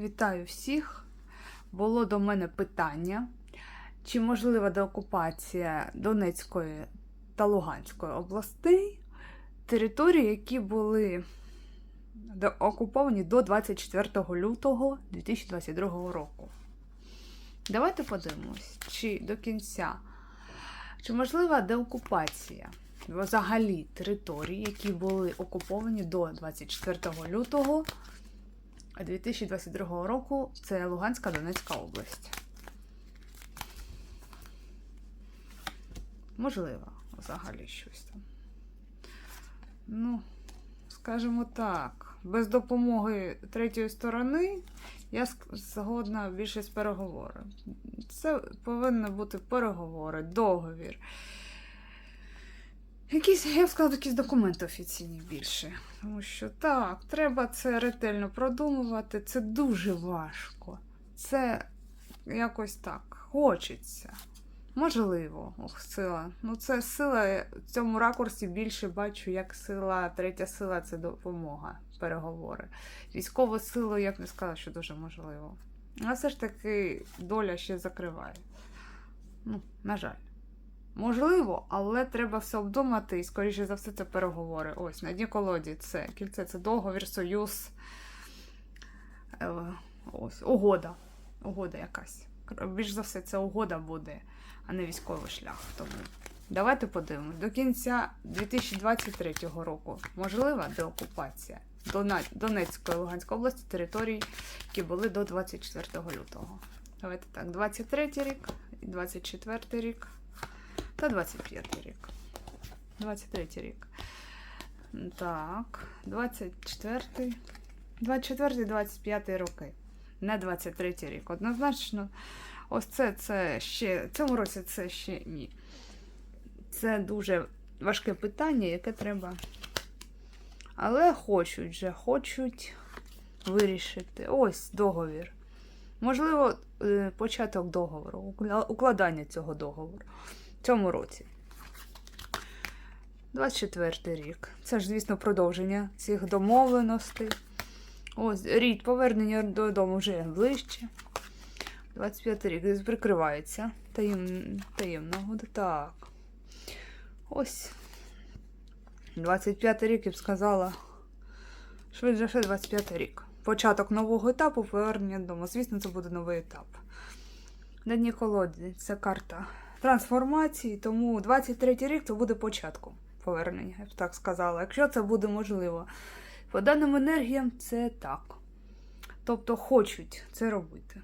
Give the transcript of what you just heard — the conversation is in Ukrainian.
Вітаю всіх. Було до мене питання, чи можлива деокупація Донецької та Луганської областей, території, які були окуповані до 24 лютого 2022 року. Давайте подивимось, чи до кінця, чи можлива деокупація взагалі територій, які були окуповані до 24 лютого 2022 року це Луганська Донецька область. Можливо, взагалі щось там. Ну, скажімо так, без допомоги третьої сторони я згодна більше з переговори. Це повинні бути переговори, договір. Якісь, я б сказала, якісь документи офіційні більше. Тому що так, треба це ретельно продумувати. Це дуже важко. Це якось так хочеться. Можливо, ох, сила. Ну, це сила в цьому ракурсі більше бачу, як сила, третя сила це допомога, переговори. Військову силу, я б не сказала, що дуже можливо. А все ж таки доля ще закриває. Ну, на жаль. Можливо, але треба все обдумати, і, скоріше за все, це переговори. Ось, на дні колоді це кільце, це договір, союз. Е, Ось, угода. Угода якась. Більш за все, це угода буде, а не військовий шлях. Тому давайте подивимось. До кінця 2023 року можлива деокупація Донецької і Луганської області територій, які були до 24 лютого. Давайте так, 23 рік, 24 рік та 25 рік. 23 рік. Так, 24, 24, 25 роки. Не 23 рік. Однозначно, ось це, це ще, в цьому році це ще ні. Це дуже важке питання, яке треба. Але хочуть же, хочуть вирішити. Ось договір. Можливо, е, початок договору, укладання цього договору цьому році. 24 рік. Це ж, звісно, продовження цих домовленостей. Ось рік повернення додому вже ближче. 25 рік прикривається. Таєм... Таємного. Так. Ось. 25 рік я б сказала. Швидше все 25 рік. Початок нового етапу повернення додому. Звісно, це буде новий етап. На дні колоді це карта трансформації, тому 23 рік це буде початком повернення, я б так сказала. Якщо це буде можливо. По даним енергіям, це так. Тобто хочуть це робити.